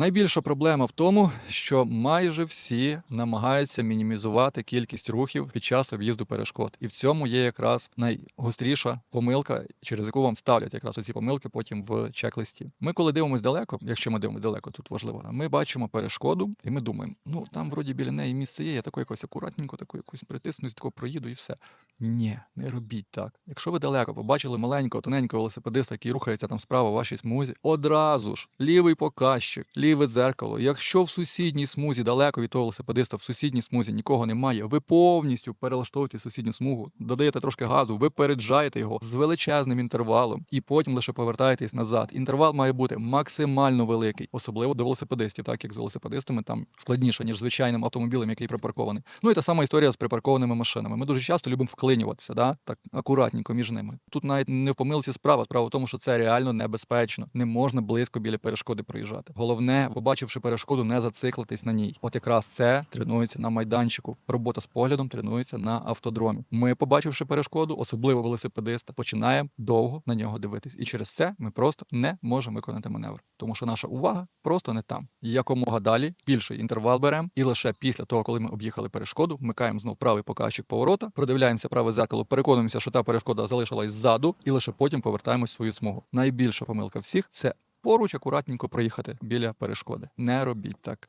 Найбільша проблема в тому, що майже всі намагаються мінімізувати кількість рухів під час об'їзду перешкод, і в цьому є якраз найгостріша помилка, через яку вам ставлять якраз оці помилки потім в чек-листі. Ми, коли дивимося далеко, якщо ми дивимося далеко, тут важливо, ми бачимо перешкоду, і ми думаємо, ну там вроді біля неї місце є, я тако якось акуратненько, таку якусь притиснусь, тако проїду і все. Ні, не робіть так. Якщо ви далеко побачили маленького, тоненького велосипедиста, який рухається там справа в вашій смузі, одразу ж лівий показчик, ліве дзеркало. Якщо в сусідній смузі далеко від того велосипедиста, в сусідній смузі нікого немає, ви повністю перелаштовуєте сусідню смугу, додаєте трошки газу, випереджаєте його з величезним інтервалом, і потім лише повертаєтесь назад. Інтервал має бути максимально великий, особливо до велосипедистів, так як з велосипедистами там складніше, ніж звичайним автомобілем, який припаркований. Ну і та сама історія з припаркованими машинами. Ми дуже часто любимо вклинюватися, да? так акуратненько між ними. Тут навіть не в помилці справа. Справа в тому, що це реально небезпечно. Не можна близько біля перешкоди проїжджати. Головне, побачивши перешкоду, не зациклитись на ній. От якраз це тренується на майданчику. Робота з поглядом тренується на автодромі. Ми, побачивши перешкоду, особливо велосипедиста, починаємо довго на нього дивитись. І через це ми просто не можемо виконати маневр, тому що наша увага просто не там. Якомога далі більший інтервал беремо, і лише після того, коли ми об'їхали перешкоду, вмикаємо знов правий показчик поворота, продивляємося праве зеркало, переконуємося, що та перешкода залишилась ззаду, і лише потім повертаємось в свою смугу. Найбільша помилка всіх це поруч акуратненько проїхати біля перешкоди. Не робіть так.